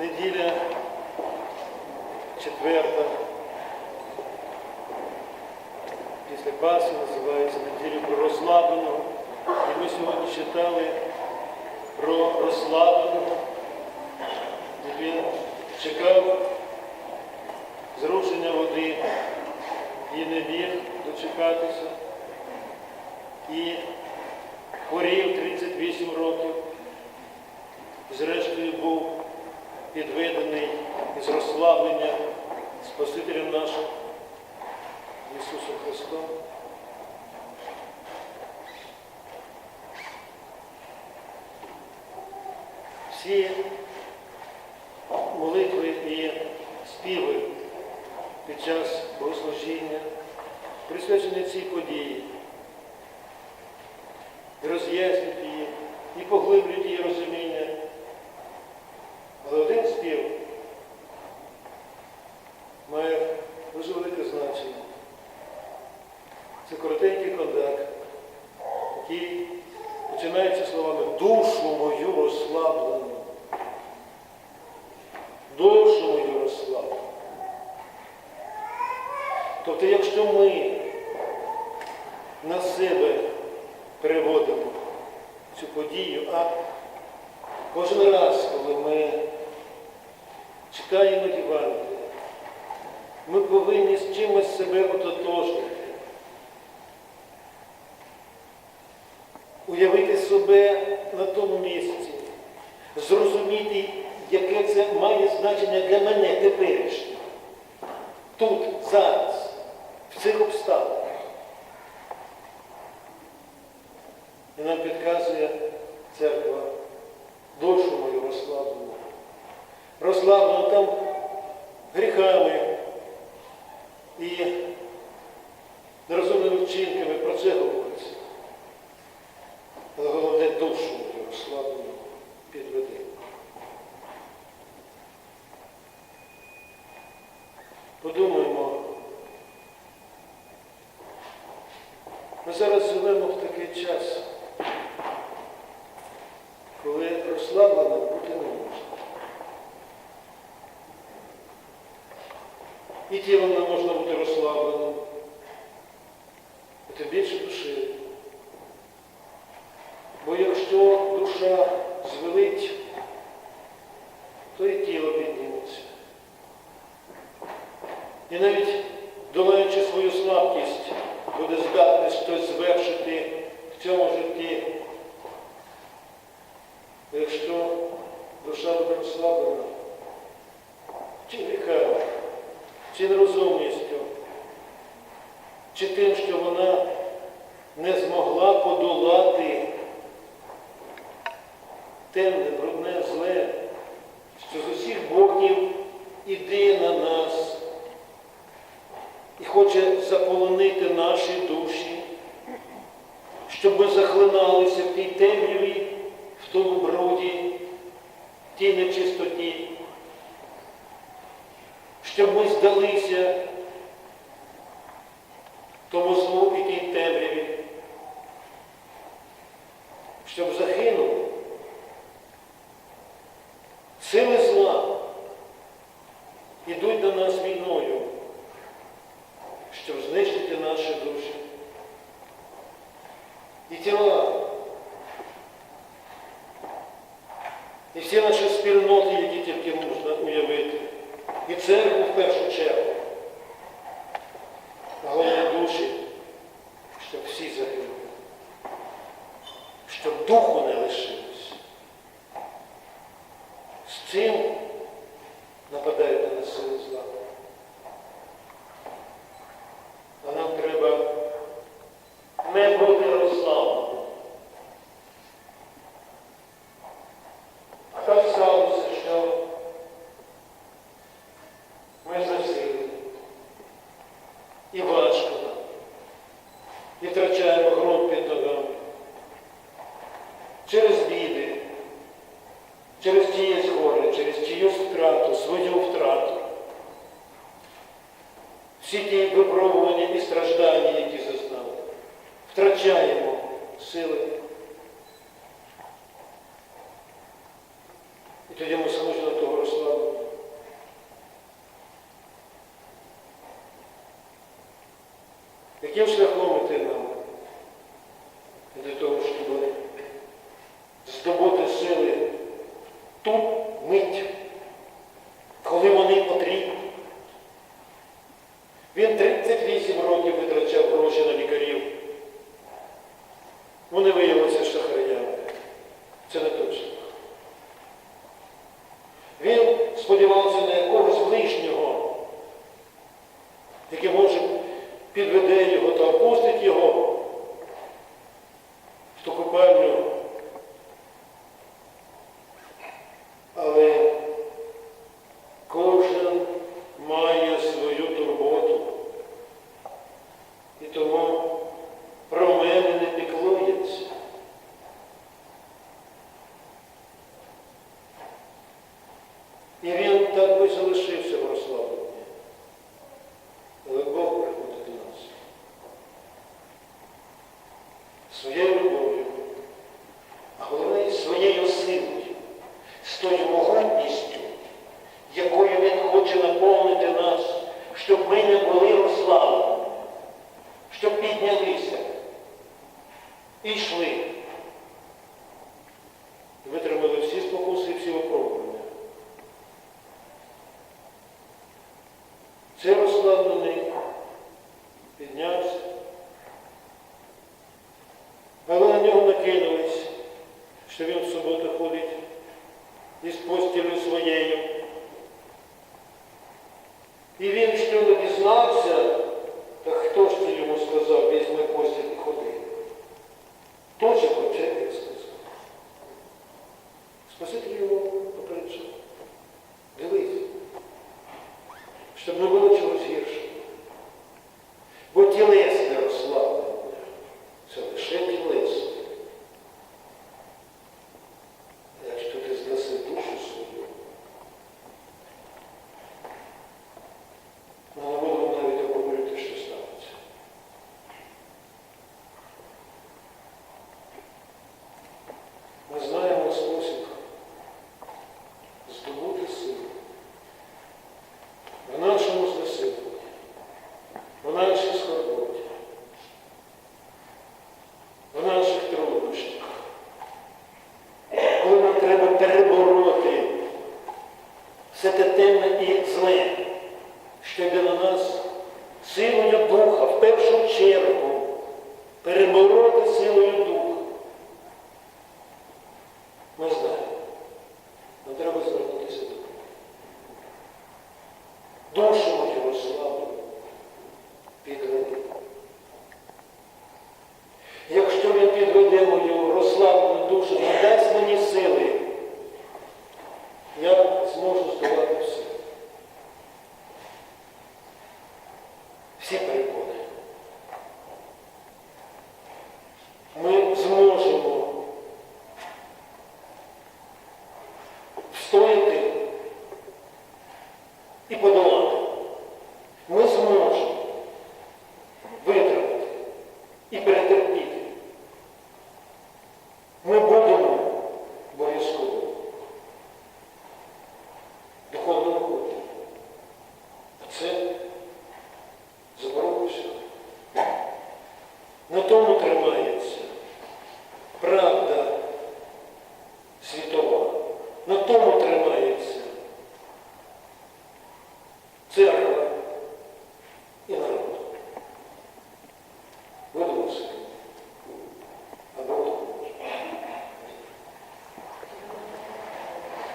неділя четверта. Після Пасхи називається неділя про розслабленого. І ми сьогодні читали про розслабленого. І він чекав зрушення води і не міг дочекатися. І хворів 38 років. Зрештою був підведений із розслаблення Спасителем нашим Ісусом Христом. Всі молитви і співи під час богослужіння присвячені цій події, роз'яснюють її, і поглиблюють її розуміння. Але один спів має дуже велике значення. Це коротенький кондак, який починається словами душу мою розслаблену. Душу мою розслаблену. Тобто, якщо ми на себе переводимо цю подію, а кожен раз, коли ми читаємо Євангелія, ми повинні з чимось себе ототожнити. Уявити себе на тому місці, зрозуміти, яке це має значення для мене теперішнього. Тут, зараз, в цих обставинах. І нам підказує церква душу мою розслаблену. Розслаблену там гріхами і нерозумними вчинками про це говориться. Але головне душу мою розслаблену підведи. Подумаємо. Ми зараз живемо в такий час, коли розслаблено бути не можна. І тілом не можна бути розслабленим, а тим більше душі. Бо якщо душа звелить, то і тіло підніметься. І навіть долаючи свою слабкість, буде здатний щось звершити в цьому житті. Якщо душа буде чи гріхами, чи нерозумністю, чи тим, що вона не змогла подолати темне, брудне, зле, що з усіх боків іде на нас і хоче заполонити наші душі, щоб ми захлиналися в тій темряві, в тому бруді, тій нечистоті, щоб ми здалися тому злу і тій темряві, щоб загинули. Сили зла ідуть до нас війною, щоб знищити наші душі. І тіла, і всі наші спільноти, які тільки можна уявити, і церкву в першу чергу, а головне душі, щоб всі загинули, щоб духу не лишилось. З цим нападають на сили зла. А нам треба не бути розслабленим. А так сталося, що ми засили. І важко нам. І втрачаємо ґрунт під ногами. Через біди, через чиєсь горе, через чиюсь втрату, свою втрату. Всі ті випробування і страждання, які зазнали, втрачаємо сили. здобути сили тут мить, коли вони потрібні. Він 38 років витрачав гроші на лікарів. Вони виявилися шахраями. Це не точно. Він сподівався не щоб піднялися і йшли. Витримали всі спокуси і всі випробування. Це розслаблений піднявся, але на нього накинулись, що він в суботу ходить із постілю своєю. черву, перебороти силою. Ми будемо обов'язково духовно ходити. А це заборонено. На тому тримається правда світова. На тому